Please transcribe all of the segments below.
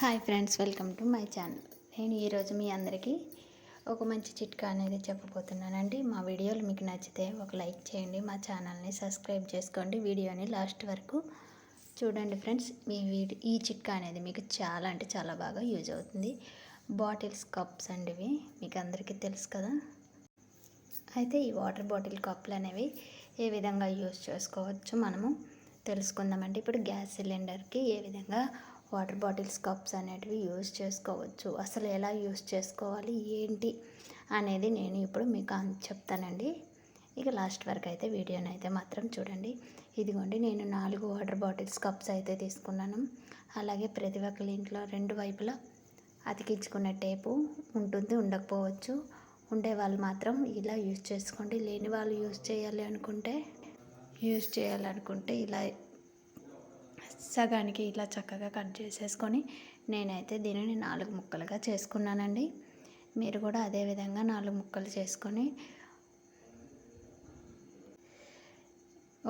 Hi friends welcome to my channel. నేను ఈరోజు మీ అందరికీ ఒక మంచి చిట్కా అనేది చెప్పబోతున్నానండి. మా వీడియోలు మీకు నచ్చితే ఒక లైక్ చేయండి మా ఛానల్ని సబ్స్క్రైబ్ చేసుకోండి. వీడియోని లాస్ట్ వరకు చూడండి ఫ్రెండ్స్. మీ వీడియో ఈ చిట్కా అనేది మీకు చాలా అంటే చాలా బాగా యూజ్ అవుతుంది. బాటిల్స్ కప్స్ అండి ఇవి మీకు అందరికీ తెలుసు కదా. అయితే ఈ వాటర్ బాటిల్ కప్పులు అనేవి ఏ విధంగా యూజ్ చేసుకోవచ్చు మనము తెలుసుకుందామండి. ఇప్పుడు గ్యాస్ సిలిండర్కి ఏ విధంగా వాటర్ బాటిల్స్ కప్స్ అనేటివి యూజ్ చేసుకోవచ్చు. అసలు ఎలా యూజ్ చేసుకోవాలి ఏంటి అనేది నేను ఇప్పుడు మీకు చెప్తానండి. ఇక లాస్ట్ వరకు అయితే వీడియోని అయితే మాత్రం చూడండి. ఇదిగోండి నేను నాలుగు వాటర్ బాటిల్స్ కప్స్ అయితే తీసుకున్నాను. అలాగే ప్రతి ఒక్కరి ఇంట్లో రెండు వైపులా అతికించుకునే టేపు ఉంటుంది ఉండకపోవచ్చు. ఉండే వాళ్ళు మాత్రం ఇలా యూజ్ చేసుకోండి. లేని వాళ్ళు యూజ్ చేయాలి అనుకుంటే యూజ్ చేయాలనుకుంటే ఇలా సగానికి ఇలా చక్కగా కట్ చేసేసుకొని నేనైతే దీనిని నాలుగు ముక్కలుగా చేసుకున్నానండి. మీరు కూడా అదే విధంగా నాలుగు ముక్కలు చేసుకొని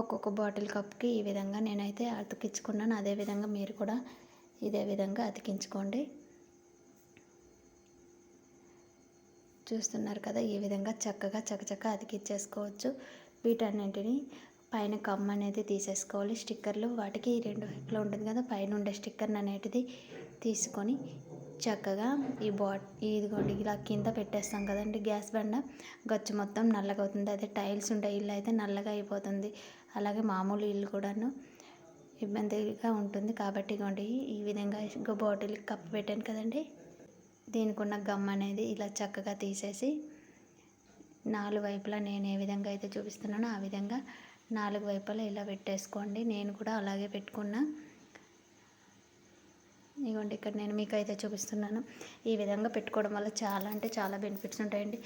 ఒక్కొక్క బాటిల్ కప్కి ఈ విధంగా నేనైతే అతికించుకున్నాను. అదేవిధంగా మీరు కూడా ఇదే విధంగా అతికించుకోండి. చూస్తున్నారు కదా ఈ విధంగా చక్కగా చకచక అతికిచ్చేసుకోవచ్చు వీటన్నింటిని పైన కమ్ అనేది తీసేసుకోవాలి. స్టిక్కర్లు వాటికి రెండు వైపులో ఉంటుంది కదా పైన ఉండే స్టిక్కర్ అనేటిది తీసుకొని చక్కగా ఈ బాట్ ఇదిగోండి ఇలా కింద పెట్టేస్తాం కదండి గ్యాస్ బండ. గచ్చు మొత్తం నల్లగా అవుతుంది అదే టైల్స్ ఉంటాయి ఇల్లు అయితే నల్లగా అయిపోతుంది. అలాగే మామూలు ఇల్లు కూడాను ఇబ్బందిగా ఉంటుంది. కాబట్టి ఇగోండి ఈ విధంగా బాటిల్ కప్పు పెట్టాను కదండి. దీనికి ఉన్న గమ్ అనేది ఇలా చక్కగా తీసేసి నాలుగు వైపులా నేను ఏ విధంగా అయితే చూపిస్తున్నానో ఆ విధంగా నాలుగు వైపులా ఇలా పెట్టేసుకోండి. నేను కూడా అలాగే పెట్టుకున్నా. ఇదిగోండి ఇక్కడ నేను మీకు అయితే చూపిస్తున్నాను. ఈ విధంగా పెట్టుకోవడం వల్ల చాలా అంటే చాలా బెనిఫిట్స్ ఉంటాయండి.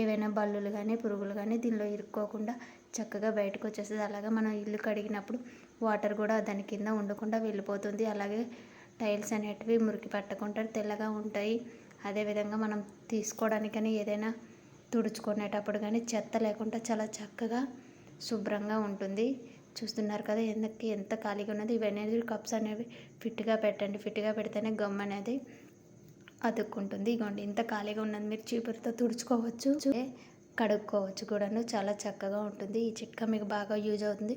ఏవైనా బల్లులు కానీ పురుగులు కానీ దీనిలో ఇరుక్కోకుండా చక్కగా బయటకు వచ్చేస్తుంది అలాగే మనం ఇల్లు కడిగినప్పుడు వాటర్ కూడా దాని కింద ఉండకుండా వెళ్ళిపోతుంది. అలాగే టైల్స్ అనేటివి మురికి పట్టకుండా తెల్లగా ఉంటాయి. అదేవిధంగా మనం తీసుకోవడానికని ఏదైనా తుడుచుకునేటప్పుడు కానీ చెత్త లేకుండా చాలా చక్కగా శుభ్రంగా ఉంటుంది. చూస్తున్నారు కదా ఎందుకు ఎంత ఖాళీగా ఉన్నది. ఇవన్నీ కప్స్ అనేవి ఫిట్గా పెట్టండి ఫిట్గా పెడితేనే గమ్ అనేది అతుక్కుంటుంది. ఇగోండి ఇంత ఖాళీగా ఉన్నది మీరు చీపురుతో తుడుచుకోవచ్చు కడుక్కోవచ్చు కూడాను. చాలా చక్కగా ఉంటుంది. ఈ చిట్కా మీకు బాగా యూజ్ అవుతుంది.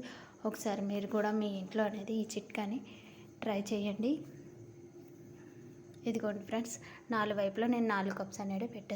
ఒకసారి మీరు కూడా మీ ఇంట్లో అనేది ఈ చిట్కాని ట్రై చేయండి. ఇదిగోండి ఫ్రెండ్స్ నాలుగు వైపులో నేను నాలుగు కప్స్ అనేది పెట్టాను